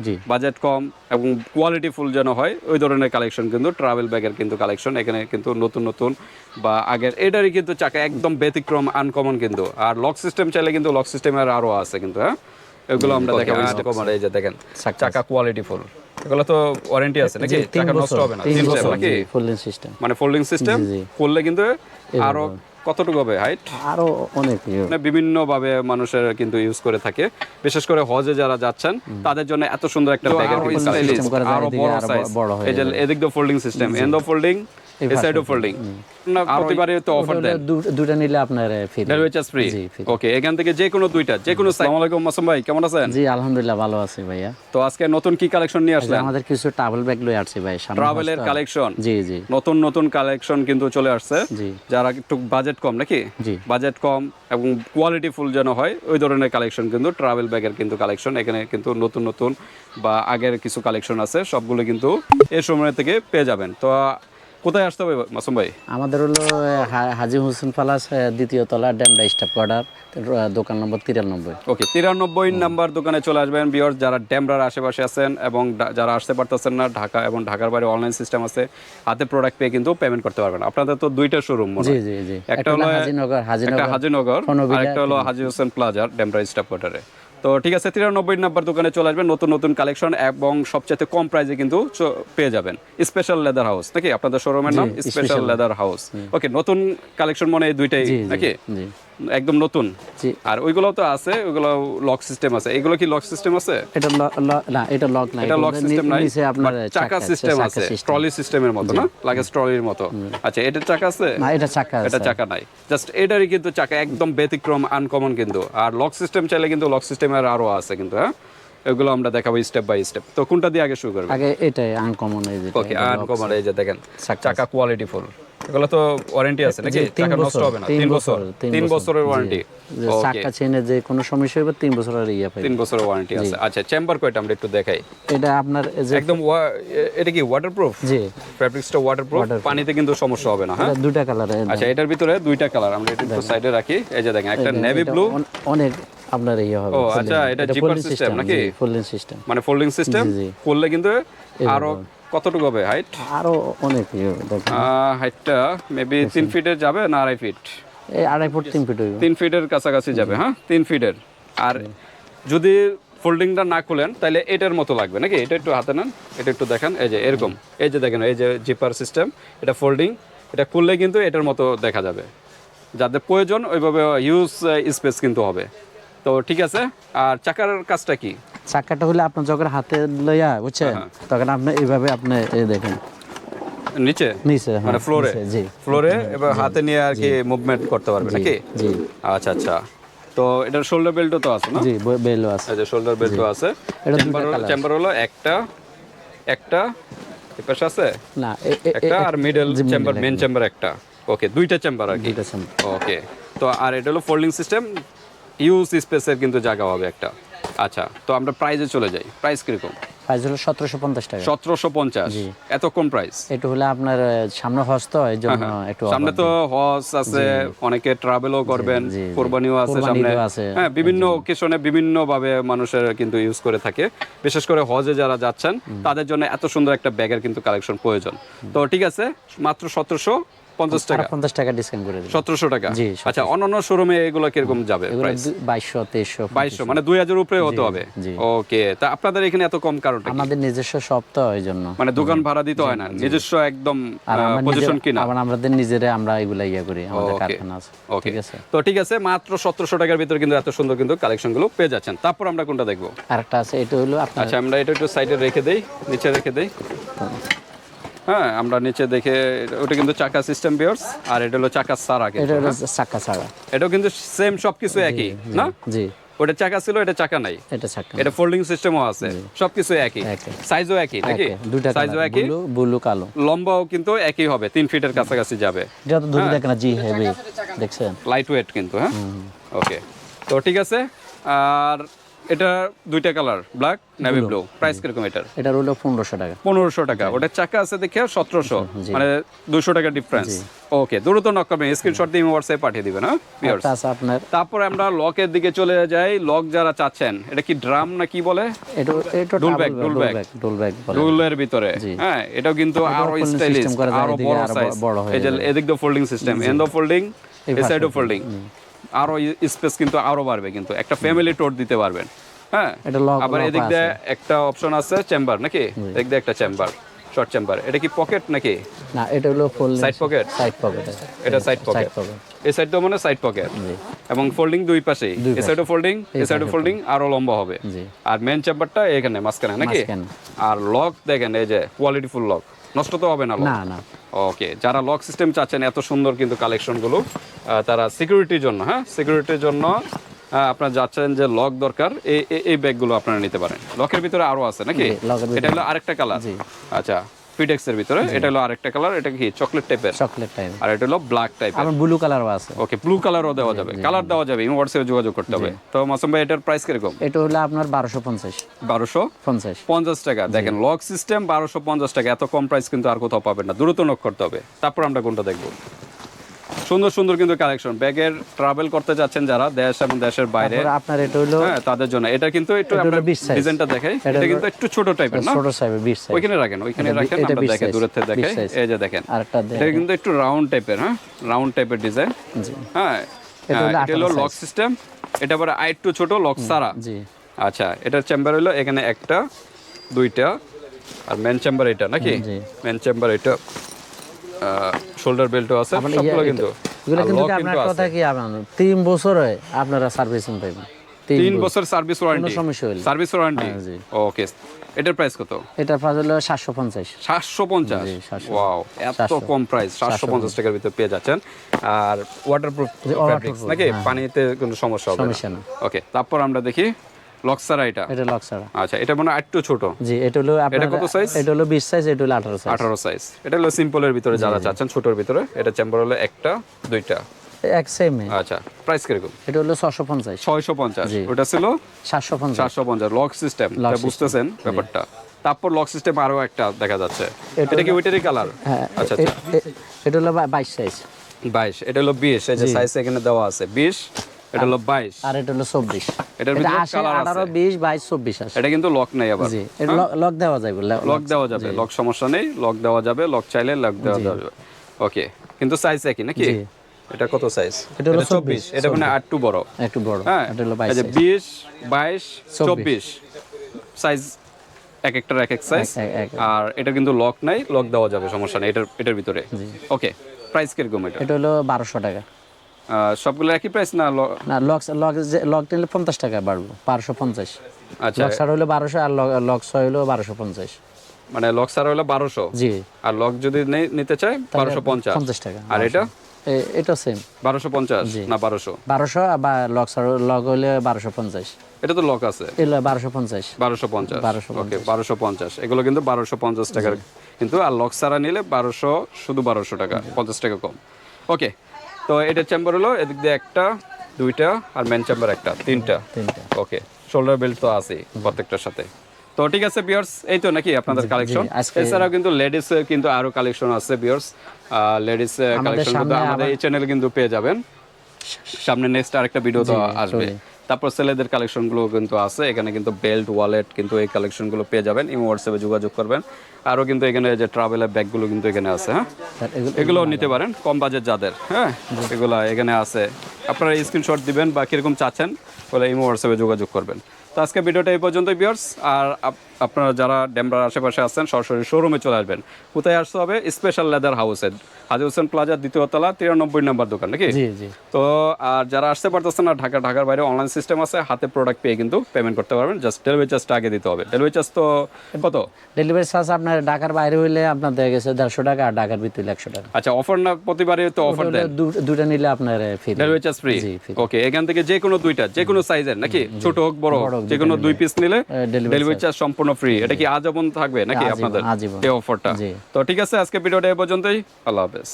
জি। Budget কম এবং quality full যেন হয় ওই ধরনের কালেকশন কিন্তু ট্রাভেল ব্যাগের কিন্তু কালেকশন এখানে কিন্তু নতুন নতুন বা আগের এটারই কিন্তু চাকা একদম ব্যতিক্রম আনকমন কিন্তু। আর লক সিস্টেম চাইলে কিন্তু লক সিস্টেমের আরও আছে কিন্তু হ্যাঁ? এগুলো আমরা আনকমন এই যে দেখেন চাকা চাকা কোয়ালিটি ফুল এগুলো তো ওয়ারেন্টি আছে নাকি? টাকা নষ্ট হবে না। তিন বছর নাকি ফোল্ডিং সিস্টেম মানে ফোল্ডিং সিস্টেম। করলে কিন্তু আরও কতটুকু হবে? হাইট আরও অনেক। মানে বিভিন্নভাবে মানুষের কিন্তু ইউজ করে থাকে। বিশেষ করে হজে যারা যাচ্ছেন তাদের জন্য এত সুন্দর একটা ব্যাগের আরও বড় সাইজ এই যে এদিক দিয়ে folding system end of folding এই পাশে ফোল্ডিং না প্রতিবারই তো অফার দেন। দু- নিলে আপনার ফ্রি ডেলিভারি ফ্রি ওকে এখান থেকে যে কোনো দুইটা যে কোনো সাইজ আলাইকুম মাসুম ভাই কেমন আছেন? জি আলহামদুলিল্লাহ ভালো আছি ভাইয়া। তো আজকে নতুন কি কালেকশন নিয়ে আসলেন? আমাদের কিছু ট্রাভেল ব্যাগ লয়ে আসছি ভাই সামনে ট্রাভেলের কালেকশন জি জি। নতুন নতুন কালেকশন কিন্তু চলে আসছে। জি। যারা একটু বাজেট কম নাকি? জি। বাজেট কম এবং কোয়ালিটি ফুল যেন হয় ওই ধরনের কালেকশন কিন্তু ট্রাভেল ব্যাগের কিন্তু কালেকশন এখানে কিন্তু নতুন নতুন বা আগের কিছু কালেকশন আছে সবগুলো কিন্তু এই সময় থেকে পেয়ে যাবেন। তো কোথায় আসতে হবে মাসুম ভাই? আমাদের হলো হাজি হোসেন প্যালাস দ্বিতীয় তলা ড্যামরা স্টাফ কোয়ার্টার দোকান নম্বর তিরানব্বই। ওকে তিরানব্বই নাম্বার দোকানে চলে আসবেন বিয়র যারা ড্যামরার আশেপাশে আছেন এবং যারা আসতে পারতেছেন না ঢাকা এবং ঢাকার বাইরে অনলাইন সিস্টেম আছে হাতে প্রোডাক্ট পেয়ে কিন্তু পেমেন্ট করতে পারবেন। আপনাদের তো দুইটা শোরুম জি জি জি। একটা হলো হলো হাজিনগর একটা হাজিনগর হাজিনগর আর একটা হলো হাজি হোসেন প্লাজার ডেমরা স্টাফ কোয়ার্টারে। তো ঠিক আছে তিরানব্বই নাম্বার দোকানে চলে আসবেন। নতুন নতুন কালেকশন এবং সবচেয়ে কম প্রাইসে কিন্তু পেয়ে যাবেন। স্পেশাল লেদার হাউস নাকি? আপনাদের শোরুমের নাম স্পেশাল লেদার হাউস ওকে নতুন কালেকশন মনে এই দুইটাই নাকি? একদম নতুন? জি। আর ওইগুলো তো আছে ওইগুলো লক সিস্টেম আছে। এগুলো কি লক সিস্টেম আছে? এটা না এটা লক না এটা লক সিস্টেম নাই নিচে আপনার চাকা সিস্টেম আছে ট্রলি সিস্টেমের মতো না? লাগে ট্রলির মতো। আচ্ছা এটার চাকা আছে? না এটা চাকা আছে। এটা চাকা নাই। জাস্ট এটারই কিন্তু চাকা একদম ব্যতিক্রম আনকমন কিন্তু। আর লক সিস্টেম চাইলে কিন্তু লক সিস্টেমের আরও আছে কিন্তু হ্যাঁ? এগুলো আমরা দেখাবো স্টেপ বাই স্টেপ তো কোনটা দিয়ে আগে শুরু করবে? আগে এটাই আনকমন এই যেটা ওকে আনকমন এই যে দেখেন চাকা চাকা কোয়ালিটি ফুল এগুলো তো ওয়ারেন্টি আছে নাকি? চাকা নষ্ট হবে না। তিন তিন বছর বছর, তিন তিন বছর, বছরের ওয়ারেন্টি চাকা চেনে যে কোনো সমস্যা হবে তিন বছরের ইয়ে পাই তিন বছরের ওয়ারেন্টি আছে। আচ্ছা চেম্বার কয়টা আমরা একটু দেখাই। এটা আপনার একদম এটা কি ওয়াটারপ্রুফ জি। ফ্যাব্রিক্সটা ওয়াটারপ্রুফ পানিতে কিন্তু সমস্যা হবে না হ্যাঁ? দুটা কালার আচ্ছা এটার ভিতরে দুইটা কালার আমরা একটু সাইডে রাখি। এই যে দেখেন একটা নেভি ব্লু অনেক আপনার ইয়ে হবে ও আচ্ছা এটা জিপার সিস্টেম নাকি? ফুলিং সিস্টেম মানে ফোল্ডিং সিস্টেম। করলে কিন্তু আরও কতটুকু হবে হাইট আরও অনেক ইয়ে হাইটটা মেবি তিন ফিটের যাবে না আড়াই ফিট এই আড়াই ফুট তিন ফিট তিন ফিটের কাছাকাছি যাবে হ্যাঁ? তিন ফিটের আর যদি ফোল্ডিংটা না খুলেন তাহলে এটার মতো লাগবে নাকি? এটা একটু হাতে নেন এটা একটু দেখেন। এই যে এরকম। এই যে দেখেন এই যে জিপার সিস্টেম এটা ফোল্ডিং এটা খুললে কিন্তু এটার মতো দেখা যাবে। যাদের প্রয়োজন ওইভাবে ইউজ স্পেস কিন্তু হবে। তো ঠিক আছে আর চাকার কাজটা কি? চাকাটা হলে আপনার যখন হাতে লইয়া বুঝছেন? হ্যাঁ, তখন আপনি এইভাবে আপনি এই দেখেন। নিচে? নিচে হ্যাঁ, মানে ফ্লোরে জি। ফ্লোরে এবার হাতে নিয়ে আর কি মুভমেন্ট করতে পারবে নাকি? জি। আচ্ছা আচ্ছা। তো এটার শোল্ডার বেল্টও তো আছে না? জি বে- বেলও আছে। যে শোল্ডার বেল্টও আছে। এটা চেম্বার হলো চেম্বার হলো একটা একটা এ পাশে আছে? না একটা আর মিডল চেম্বার মেন একটা। চেম্বার একটা। ওকে দুইটা চেম্বার আর কি। দুইটা চেম্বার। ওকে তো আর এটা হলো ফোল্ডিং সিস্টেম ইউজ স্পেসের কিন্তু জায়গা হবে একটা। আচ্ছা তো আমরা প্রাইজে চলে যাই। প্রাইস কীরকম? প্রাইস হলো সতেরোশো পঞ্চাশ টাকা। সতেরোশো পঞ্চাশ। এত কম প্রাইস এটা হলে আপনার সামনে হস্ত এই জন্য একটু হ্যাঁ, সামনে তো হজ আছে অনেকে ট্রাভেলও করবেন। কোরবানিও আছে সামনে। হ্যাঁ বিভিন্ন ওকেশনে বিভিন্ন ভাবে মানুষের কিন্তু ইউজ করে থাকে। বিশেষ করে হজে যারা যাচ্ছেন তাদের জন্য এত সুন্দর একটা ব্যাগের কিন্তু কালেকশন প্রয়োজন। তো ঠিক আছে মাত্র সতেরোশো পঞ্চাশ টাকা। পঞ্চাশ টাকা ডিসকাউন্ট করে সতেরোশো টাকা? জি, আচ্ছা অন্যান্য শোরুমে এগুলো কীরকম যাবে বাইশশো তেইশশো বাইশশো মানে দুই হাজার উপরে হতে হবে? ওকে তা আপনাদের এখানে এত কম কারণটা আমাদের নিজস্ব শপ তো এই জন্য। মানে দোকান ভাড়া দিতে হয় না নিজস্ব একদম পজিশন কিনা? আমাদের নিজেরা আমরা এগুলা ইয়ে করি আমাদের কারখানা আছে। ঠিক আছে? তো ঠিক আছে মাত্র সতেরোশো টাকার ভিতরে কিন্তু এত সুন্দর কিন্তু কালেকশনগুলো পেয়ে যাচ্ছেন। তারপর আমরা কোনটা দেখব? আরেকটা আছে এটা হলো আচ্ছা আমরা এটা একটু সাইডে রেখে দেই নিচে রেখে দেই। হ্যাঁ আমরা নিচে দেখে ওটা কিন্তু চাকা সিস্টেম বিয়ার্স আর এটা হলো চাকা সারা এটা হলো চাক্কা ছাড়া এটাও কিন্তু সেম সবকিছু একই না? জি। ওটা চাকা ছিল এটা চাকা নাই। এটা চাক্কা এটা ফোল্ডিং সিস্টেমও আছে সবকিছু একই। একই। সাইজও একই নাকি? দুইটা সাইজও একই। ব্লু ব্লু কালো। লম্বাও কিন্তু একই হবে তিন ফিটের কাছাকাছি যাবে। এটা তো ধরে দেখেন না জি হেভি। দেখছেন? লাইট ওয়েট কিন্তু হ্যাঁ? ওকে তো ঠিক আছে আর এটা দুইটা colour black navy blue price কীরকম এটার? এটা হলো পনেরোশো টাকা। পনেরোশো টাকা। ওটার চাকা আছে দেখে সতেরোশো। মানে দুশো টাকা ডিফারেন্স ওকে দ্রুত নক করবেন। স্ক্রিনশট দিয়ে হোয়াটসঅ্যাপে পাঠিয়ে দিবেন হ্যাঁ? আপনার। তারপরে আমরা লকের দিকে চলে যাই। লক যারা চাচ্ছেন এটা কি ড্রাম না কি বলে? এটা এটা Dual back, dual bag dual bag ডুলের ভিতরে। হ্যাঁ এটাও কিন্তু আরও স্টাইলিশ আরও এদিকে বড় সাইজ এই যে এদিক দিয়ে ফোল্ডিং সিস্টেম এন্ড ফোল্ডিং সাইডও ফোল্ডিং আরও স্পেস কিন্তু আরও বাড়বে কিন্তু। একটা ফ্যামিলি টোর দিতে পারবেন। হ্যাঁ? আবার এদিক দিয়ে একটা অপশন আছে চেম্বার নাকি? এদিক দিয়ে একটা চেম্বার শর্ট চেম্বার এটা কি পকেট নাকি? না এটা হলো full side pocket side pocket এটা সাইড পকেট। এই সাইডটা মানে সাইড পকেট এবং ফোল্ডিং দুই দুই এই সাইডও ফোল্ডিং এই সাইডও ফোল্ডিং আরও লম্বা হবে। আর মেন চেম্বারটা এখানে মাঝখানে নাকি? আর লক দেখেন এই যে কোয়ালিটি ফুল লক নষ্ট তো হবে না না না। ওকে যারা লক সিস্টেম চাচ্ছেন এত সুন্দর কিন্তু কালেকশনগুলো তারা সিকিউরিটির জন্য হ্যাঁ সিকিউরিটির জন্য আপনার যাচ্ছেন যে লক দরকার এই এই- ব্যাগগুলো আপনারা নিতে পারেন লকের ভিতরে আরও আছে নাকি। এটা হলো আরেকটা কালার জি। আচ্ছা এর ভিতরে এটা হলো আরেকটা কালার এটা কি? চকলেট টাইপের চকলেট টাইপ আর এটা হলো ব্ল্যাক আবার ব্লু কালারও আছে। ওকে ব্লু কালারও দেওয়া যাবে। কালার দেওয়া যাবে ইমো হোয়াটসঅ্যাপে যোগাযোগ করতে হবে। তো মাসুম ভাই এটার প্রাইস কীরকম? এটা হলো আপনার বারোশো পঞ্চাশ। বারোশো পঞ্চাশ? পঞ্চাশ। টাকা। দেখেন লক সিস্টেম বারোশো পঞ্চাশ টাকা। এত কম প্রাইস কিন্তু আর কোথাও পাবেন না। দ্রুত নক করতে হবে। তারপর আমরা কোনটা দেখব? সুন্দর সুন্দর কিন্তু কালেকশন ব্যাগের ট্রাভেল করতে যাচ্ছেন যারা দেশ এবং দেশের বাইরে। আপনার এটা হলো হ্যাঁ তাদের জন্য। এটা কিন্তু একটু এটা আমরা ডিজাইনটা দেখাই। এটা এটা কিন্তু একটু ছোট টাইপের না? ছোট সাইজের বিশ সাইজ ওইখানে রাখেন ওইখানে রাখেন এটা আমরা দেখে দূরের থেকে 20 size। এই যে দেখেন। আরেকটা এটা দেখেন। কিন্তু একটু রাউন্ড টাইপের হ্যাঁ? রাউন্ড টাইপের ডিজাইন জি। হ্যাঁ এটা হলো হ্যাঁ, এটা হলো 18 লক সিস্টেম এটা আবার আর একটু ছোট লক সারা। জি। আচ্ছা এটার চেম্বার হলো এখানে একটা দুইটা আর মেন চেম্বার এটা নাকি? মেন চেম্বার এটা শোল্ডার বেল্টও আছে সবগুলো ইয়ে- কিন্তু এগুলো কিন্তু আপনার কথা কি আপনার তিন বছর হয় আপনারা সার্ভিসিং পাইবেন তিন বছর। সার্ভিস ওয়ারেন্টি সমস্যা হলে। সার্ভিস ওয়ারেন্টি ওকে এটার প্রাইস কত? এটার প্রাইস হলো সাতশো পঞ্চাশ। সাতশো পঞ্চাশ? জি, 750 ওয়াও এত কম প্রাইস সাতশো। পঞ্চাশ টাকার ভিতরে পেয়ে যাচ্ছেন। আর ওয়াটারপ্রুফ ফ্যাব্রিক্স নাকি? হ্যাঁ। পানিতে কোনো সমস্যা হবে না। ওকে তারপর আমরা দেখি। লক্সারা এটা? এটা লক ছাড়া আচ্ছা এটা মনে একটু ছোট। জি এটা হলো আপনার কত size? এটা হলো বিশ সাইজ এটা হলো আঠারো সাইজ আঠারো সাইজ এটা হলো সিম্পলের ভিতরে যারা চাচ্ছেন ছোটোর ভিতরে। এটা চেম্বার হলো একটা দুইটা। এক সেম আচ্ছা প্রাইস কীরকম? এটা হলো ছশো পঞ্চাশ। ছয়শো পঞ্চাশ। জি। ওটা ছিল? সাতশো পঞ্চাশ। চারশো পঞ্চাশ। লক সিস্টেম system, বুঝতেছেন ব্যাপারটা? তারপর লক সিস্টেম আরও একটা দেখা যাচ্ছে। এটা এটা কি ওইটারই কালার হ্যাঁ আচ্ছা আচ্ছা। এটা হলো বা- বাইশ সাইজ বাইশ। এটা হলো বিশ। এই যে সাইজ এখানে দেওয়া আছে। বিশ। এটা হলো বাইশ। আর এটা হলো চব্বিশ। এটার ভিতরে কালার আছে। বিশ বাইশ চব্বিশ আসে। এটা কিন্তু লক নেই আবার। জি এটা লক দেওয়া যাবে লক দেওয়া যাবে লক সমস্যা নেই লক দেওয়া যাবে লক চাইলে লক দেওয়া যাবে। ওকে কিন্তু সাইজ একই নাকি? জি। এটা কত সাইজ এটা হলো চব্বিশ এটা মানে আর বড়। একটু বড় হ্যাঁ এটা হলো বাইশ এই যে size। বিশ বাইশ চব্বিশ। চব্বিশ। সাইজ এক একটার এক এক সাইজ আর এটা কিন্তু লক নাই লক দেওয়া যাবে সমস্যা নেই এটার এটার ভিতরে। ওকে প্রাইস কীরকম এটা? এটা হলো বারোশো টাকা। আহ, সবগুলো একই প্রাইস না না লক লক লক নিলে পঞ্চাশ টাকা বাড়বো বারোশো পঞ্চাশ। আচ্ছা। লক ছাড়া হলো বারোশো আর লক- ছয় হলো বারোশো পঞ্চাশ। মানে লক সারা হলো বারোশো? জি। আর লক যদি নিতে চায় বারোশো পঞ্চাশ। পঞ্চাশ টাকা আর এটা? এটা সেম বারোশো পঞ্চাশ না বারোশো? বারোশো বা লক ছাড়া লক হলে বারোশো পঞ্চাশ। এটা তো লক আছে। বারোশো পঞ্চাশ। বারোশো পঞ্চাশ। 1250 ওকে বারোশো পঞ্চাশ। এগুলো কিন্তু বারোশো পঞ্চাশ টাকার। কিন্তু আর লক সারা নিলে বারোশো শুধু বারোশো টাকা পঞ্চাশ টাকা কম। ওকে তো এটা চেম্বার হলো এদিক দিয়ে একটা দুইটা আর মেন চেম্বার একটা তিনটা। তিনটা। ওকে শোল্ডার বেল্ট তো আছেই প্রত্যেকটার সাথে। তো ঠিক আছে বিয়ার্স এই তো নাকি আপনাদের কালেকশন এছাড়াও কিন্তু লেডিস কিন্তু আরও কালেকশন আছে বিয়ার্স লেডিস কালেকশন কিন্তু আমাদের এই চ্যানেলে কিন্তু পেয়ে যাবেন। সামনে নেক্সট আরেকটা ভিডিও তো আসবে। তারপর ছেলেদের কালেকশনগুলো কিন্তু আছে এখানে কিন্তু বেল্ট ওয়ালেট কিন্তু এই কালেকশনগুলো পেয়ে যাবেন। ইমো হোয়াটসঅ্যাপে যোগাযোগ করবেন। আরও কিন্তু এখানে যে ট্রাভেলের ব্যাগগুলো কিন্তু এখানে আছে হ্যাঁ? এগুলো নিতে পারেন কম বাজেট যাদের হ্যাঁ? এগুলো এখানে আছে। আপনারা স্ক্রিনশট দিবেন বা কীরকম চাচ্ছেন বলে ইমো হোয়াটসঅ্যাপে যোগাযোগ করবেন। তো আজকে ভিডিওটা এই পর্যন্তই বিয়ার্স আর আপনারা যারা ডেমরার আশেপাশে আছেন সরাসরি শোরুমে চলে আসবেন। কোথায় আসতে হবে? স্পেশাল লেদার হাউসে হাজি হোসেন প্লাজা দ্বিতীয় তলা তিরানব্বই নম্বর দোকান নাকি? তো আর যারা আসতে পারতেছেন না ঢাকা ঢাকার বাইরে অনলাইন সিস্টেম আছে হাতে প্রোডাক্ট পেয়ে কিন্তু পেমেন্ট করতে পারবেন। জাস্ট ডেলিভারি চার্জটা আগে দিতে হবে। ডেলিভারি চার্জ তো কত? ডেলিভারি চার্জ আপনার ঢাকার বাইরে হইলে আপনার দেখা গেছে দেড়শো টাকা আর ঢাকার ভিতরে একশো টাকা। আচ্ছা অফার না প্রতিবারে তো অফার দেন? দুটা নিলে আপনার free delivery charge free okay এখান থেকে যে কোনো দুইটা যে কোনো সাইজের নাকি? ছোট হোক বড় হোক যে কোনো দুই পিস নিলে ডেলিভারি চার্জ সম্পূর্ণ ফ্রি এটা কি আজীবন থাকবে নাকি আপনাদের এই অফারটা তো ঠিক আছে আজকে ভিডিওটা এ পর্যন্তই। আল্লাহ হাফেজ।